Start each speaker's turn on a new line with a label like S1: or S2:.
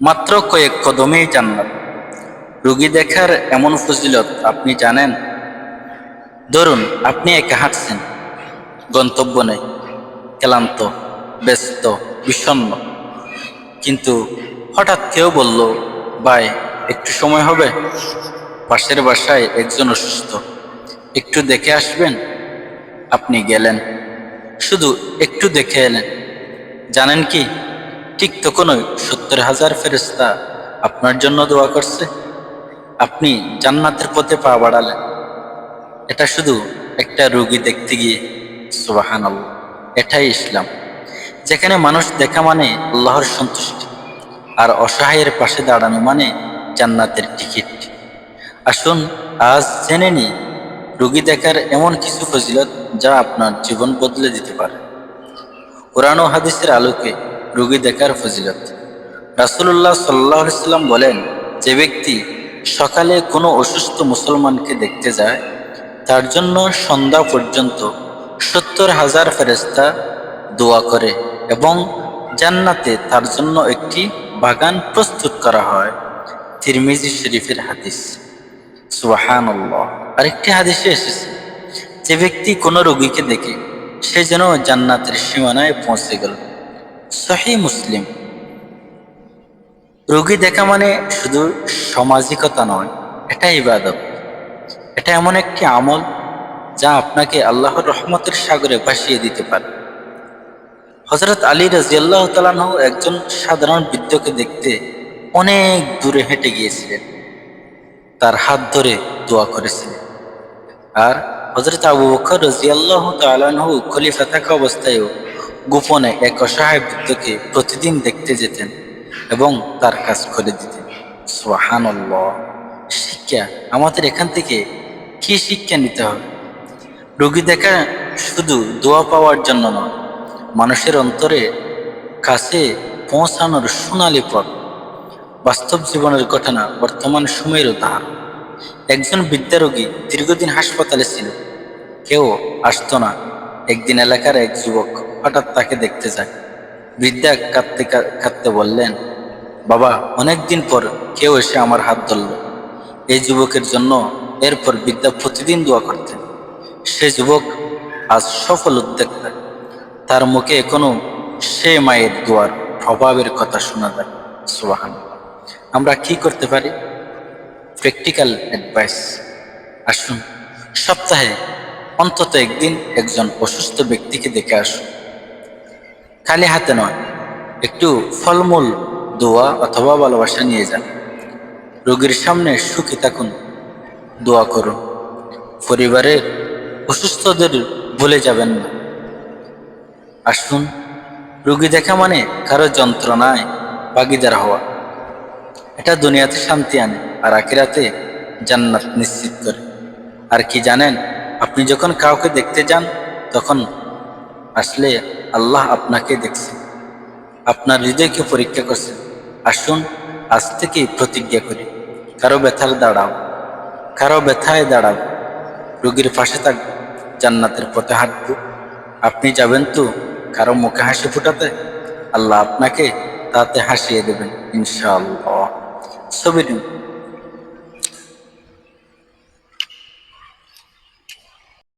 S1: মাত্র কয়েক কদমেই জান্নাত। রুগী দেখার এমন ফজিলত আপনি জানেন? ধরুন, আপনি একা হাঁটছেন। গন্তব্য নেই। ক্লান্ত, ব্যস্ত বিষণ্ণ কিন্তু হঠাৎ কেউ বলল, ভাই, একটু সময় হবে? পাশের বাসায় একজন অসুস্থ। একটু দেখে আসবেন? আপনি গেলেন। শুধু একটু দেখে এলেন। জানেন কি? ঠিক তখনই সত্তর হাজার ফেরেস্তা আপনার জন্য দোয়া করছে। আপনি জান্নাতের পথে পা বাড়ালেন। এটা শুধু একটা রোগী দেখতে গিয়ে সুবাহান এটাই ইসলাম। যেখানে মানুষ দেখা মানে আল্লাহর সন্তুষ্টি, আর অসহায়ের পাশে দাঁড়ানো মানে জান্নাতের টিকিট। আসুন, আজ জেনে নিই, রোগী দেখার এমন কিছু ফজিলত যা আপনার জীবন বদলে দিতে পারে। কোরআন হাদিসের আলোকে রোগী দেখার ফজিলত। রাসুল্লাহ সাল্লাহ বলেন, যে ব্যক্তি সকালে কোনো অসুস্থ মুসলমানকে দেখতে যায়, তার জন্য সন্ধ্যা পর্যন্ত সত্তর হাজার ফেরেস্তা দোয়া করে এবং জান্নাতে তার জন্য একটি বাগান প্রস্তুত করা হয়। তিরমিজি শরীফের হাদিস। সুবাহান আরেকটি হাদিসে এসেছে, যে ব্যক্তি কোনো রোগীকে দেখে, সে যেন জান্নাতের সীমানায় পৌঁছে গেল। সহি মুসলিম। রোগী দেখা মানে শুধু সামাজিকতা নয়, এটা ইবাদত। এটা এমন একটি আমল যা আপনাকে আল্লাহর রহমতের সাগরে ভাসিয়ে দিতে পারে। হজরত আলী রাজিয়াল্লাহ তালাহ একজন সাধারণ বৃদ্ধকে দেখতে অনেক দূরে হেঁটে গিয়েছিলেন। তার হাত ধরে দোয়া করেছিলেন। আর হজরত আবু বকর রাজিয়াল্লাহ তালাহ খলিফা থাকা অবস্থায়ও গোপনে এক অসহায় বৃদ্ধকে প্রতিদিন দেখতে যেতেন এবং তার কাজ করে দিতেন। সোহান শিক্ষা, আমাদের এখান থেকে কি শিক্ষা নিতে হবে? রোগী দেখা শুধু দোয়া পাওয়ার জন্য নয়, মানুষের অন্তরে কাছে পৌঁছানোর সোনালি পথ। বাস্তব জীবনের ঘটনা বর্তমান সময়ের উদাহরণ একজন বিদ্যারোগী দীর্ঘদিন হাসপাতালে ছিল। কেউ আসতো না। একদিন এলাকার এক যুবক হঠাৎ তাকে দেখতে যায়। বৃদ্ধা কাঁদতে কাঁদতে বললেন, বাবা, অনেকদিন পর কেউ এসে আমার হাত ধরল। এই যুবকের জন্য এরপর বৃদ্ধা প্রতিদিন দোয়া করতেন। সে যুবক আজ সফল উদ্যোক্তা। তার মুখে এখনও সে মায়ের দোয়ার প্রভাবের কথা শোনা যায়। সুবাহান আমরা কি করতে পারি? Practical advice. আসুন, সপ্তাহে অন্তত একদিন একজন অসুস্থ ব্যক্তিকে দেখে আসুন। খালি হাতে নয়, একটু ফলমূল, দোয়া অথবা ভালোবাসা নিয়ে যান। রোগীর সামনে সুখী থাকুন, দোয়া করুন। পরিবারের অসুস্থদের ভুলে যাবেন না। আসুন, রোগী দেখা মানে কারও যন্ত্রণায় ভাগিদার হওয়া। এটা দুনিয়াতে শান্তি আনে, আর আখিরাতে জান্নাত নিশ্চিত করে। আর কি জানেন, আপনি যখন কাউকে দেখতে যান, তখন আসলে আল্লাহ আপনাকে দেখছেন আপনার হৃদয়কে পরীক্ষা করছেন আসুন, আজ থেকে প্রতিজ্ঞা করি, কারও ব্যথার দাঁড়াও, কারও ব্যথায় দাঁড়াও, রোগীর পাশে থাক, জান্নাতের পথে হাঁটব। আপনি যাবেন তো কারও মুখে হাসি ফুটাতে? আল্লাহ আপনাকে তাতে হাসিয়ে দেবেন, ইনশাআল্লাহ। ছবি